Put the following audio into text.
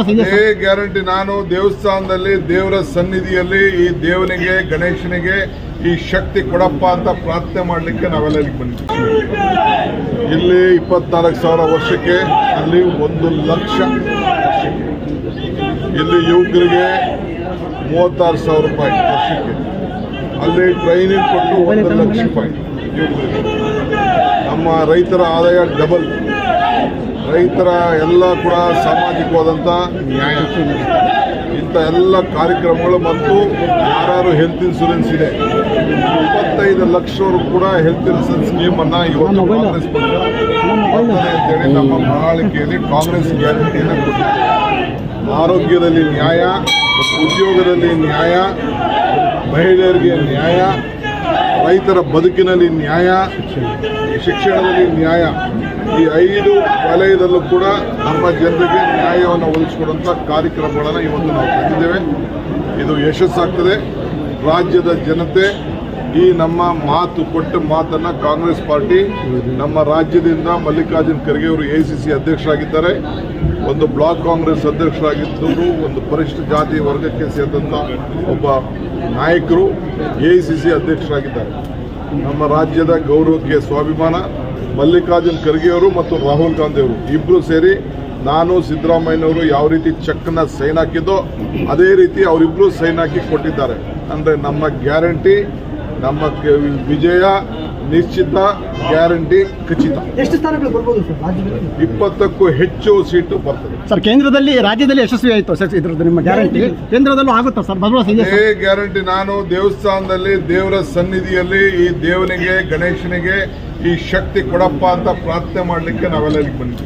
ಅದೇ ಗ್ಯಾರಂಟಿ. ನಾನು ದೇವಸ್ಥಾನದಲ್ಲಿ, ದೇವರ ಸನ್ನಿಧಿಯಲ್ಲಿ ಈ ದೇವನಿಗೆ, ಗಣೇಶನಿಗೆ ಈ ಶಕ್ತಿ ಕೊಡಪ್ಪ ಅಂತ ಪ್ರಾರ್ಥನೆ ಮಾಡಲಿಕ್ಕೆ ನಾವೆಲ್ಲ ಇಲ್ಲಿ ಬಂದಿದ್ದೀವಿ. ಇಲ್ಲಿ ಇಪ್ಪತ್ನಾಲ್ಕು ಸಾವಿರ ವರ್ಷಕ್ಕೆ ಅಲ್ಲಿ ಒಂದು ಲಕ್ಷ. ಇಲ್ಲಿ ಯುವಕರಿಗೆ ಮೂವತ್ತಾರು ಸಾವಿರ ರೂಪಾಯಿ ವರ್ಷಕ್ಕೆ. ಅಲ್ಲಿ ಟ್ರೈನಿಂಗ್ ಕೊಟ್ಟು ಒಂದು ಲಕ್ಷ ರೂಪಾಯಿ ಯುವಕರಿಗೆ. ನಮ್ಮ ರೈತರ ಆದಾಯ ಡಬಲ್ ರೈತರ ಎಲ್ಲ ಕೂಡ ಸಾಮಾಜಿಕವಾದಂಥ ನ್ಯಾಯ. ಇಂಥ ಎಲ್ಲ ಕಾರ್ಯಕ್ರಮಗಳು ಮತ್ತು ಯಾರು ಹೆಲ್ತ್ ಇನ್ಶೂರೆನ್ಸ್ ಇದೆ ಇಪ್ಪತ್ತೈದು ಲಕ್ಷವರು ಕೂಡ ಹೆಲ್ತ್ ಇನ್ಸೂರೆನ್ಸ್ ಸ್ಕೀಮನ್ನು ಇವತ್ತು ಕಾಂಗ್ರೆಸ್ ಪಕ್ಷ ಅಂತೇಳಿ ನಮ್ಮ ಪ್ರಣಾಳಿಕೆಯಲ್ಲಿ ಕಾಂಗ್ರೆಸ್ ಗ್ಯಾರಂಟಿಯನ್ನು ಕೊಟ್ಟಿದೆ. ಆರೋಗ್ಯದಲ್ಲಿ ನ್ಯಾಯ ಉದ್ಯೋಗದಲ್ಲಿ ನ್ಯಾಯ ಮಹಿಳೆಯರಿಗೆ ನ್ಯಾಯ ರೈತರ ಬದುಕಿನಲ್ಲಿ ನ್ಯಾಯ, ಶಿಕ್ಷಣದಲ್ಲಿ ನ್ಯಾಯ, ಈ ಐದು ವಲಯದಲ್ಲೂ ಕೂಡ ನಮ್ಮ ಜನರಿಗೆ ನ್ಯಾಯವನ್ನು ಒದಗಿಸಿಕೊಡುವಂಥ ಕಾರ್ಯಕ್ರಮಗಳನ್ನು ಇವತ್ತು ನಾವು ತಂದಿದ್ದೇವೆ ಇದು ಯಶಸ್ಸಾಗ್ತದೆ. ರಾಜ್ಯದ ಜನತೆ ಈ ನಮ್ಮ ಮಾತು ಕೊಟ್ಟ ಮಾತನ್ನ ಕಾಂಗ್ರೆಸ್ ಪಾರ್ಟಿ ನಮ್ಮ ರಾಜ್ಯದಿಂದ ಮಲ್ಲಿಕಾರ್ಜುನ್ ಖರ್ಗೆ ಅವರು ಎ ಸಿ ಸಿ ಅಧ್ಯಕ್ಷರಾಗಿದ್ದಾರೆ. ಒಂದು ಬ್ಲಾಕ್ ಕಾಂಗ್ರೆಸ್ ಅಧ್ಯಕ್ಷರಾಗಿದ್ದರು ಒಂದು ಪರಿಷ್ಠ ಜಾತಿ ವರ್ಗಕ್ಕೆ ಸೇರಿದಂಥ ಒಬ್ಬ ನಾಯಕರು ಎ ಸಿ ಸಿ ಅಧ್ಯಕ್ಷರಾಗಿದ್ದಾರೆ. ನಮ್ಮ ರಾಜ್ಯದ ಗೌರವಕ್ಕೆ ಸ್ವಾಭಿಮಾನ ಮಲ್ಲಿಕಾರ್ಜುನ್ ಖರ್ಗೆ ಅವರು ಮತ್ತು ರಾಹುಲ್ ಗಾಂಧಿ ಅವರು ಇಬ್ಬರು ಸೇರಿ ನಾನು ಸಿದ್ದರಾಮಯ್ಯನವರು ಯಾವ ರೀತಿ ಚೆಕ್ನ ಸೈನ್ ಹಾಕಿದ್ದೋ ಅದೇ ರೀತಿ ಅವರಿಬ್ಬರು ಸೈನ್ ಹಾಕಿ ಕೊಟ್ಟಿದ್ದಾರೆ. ಅಂದರೆ ನಮ್ಮ ಗ್ಯಾರಂಟಿ ನಮ್ಮ ಗೆ- ವಿಜಯ ನಿಶ್ಚಿತ ಗ್ಯಾರಂಟಿ ಖಚಿತ. ಎಷ್ಟು ಸ್ಥಾನಗಳು ಬರ್ಬೋದು ಸರ್ ರಾಜ್ಯದಲ್ಲಿ? ಇಪ್ಪತ್ತಕ್ಕೂ ಹೆಚ್ಚು ಸೀಟು ಬರ್ತದೆ. ಸರ್ ಕೇಂದ್ರದಲ್ಲಿ ರಾಜ್ಯದಲ್ಲಿ ಯಶಸ್ವಿ ಆಯಿತು ಸರ್ ಇದ್ರದ್ದು ನಿಮ್ಮ ಗ್ಯಾರಂಟಿ? ಕೇಂದ್ರದಲ್ಲೂ ಆಗುತ್ತಾ ಸರ್? ಭರವಸೆ ಇದೆ ಗ್ಯಾರಂಟಿ ನಾನು ದೇವಸ್ಥಾನದಲ್ಲಿ ದೇವರ ಸನ್ನಿಧಿಯಲ್ಲಿ ಈ ದೇವನಿಗೆ ಗಣೇಶನಿಗೆ ಈ ಶಕ್ತಿ ಕೊಡಪ್ಪ ಅಂತ ಪ್ರಾರ್ಥನೆ ಮಾಡಲಿಕ್ಕೆ ನಾವೆಲ್ಲ ಇಲ್ಲಿಗೆ ಬಂದಿದ್ದೀವಿ.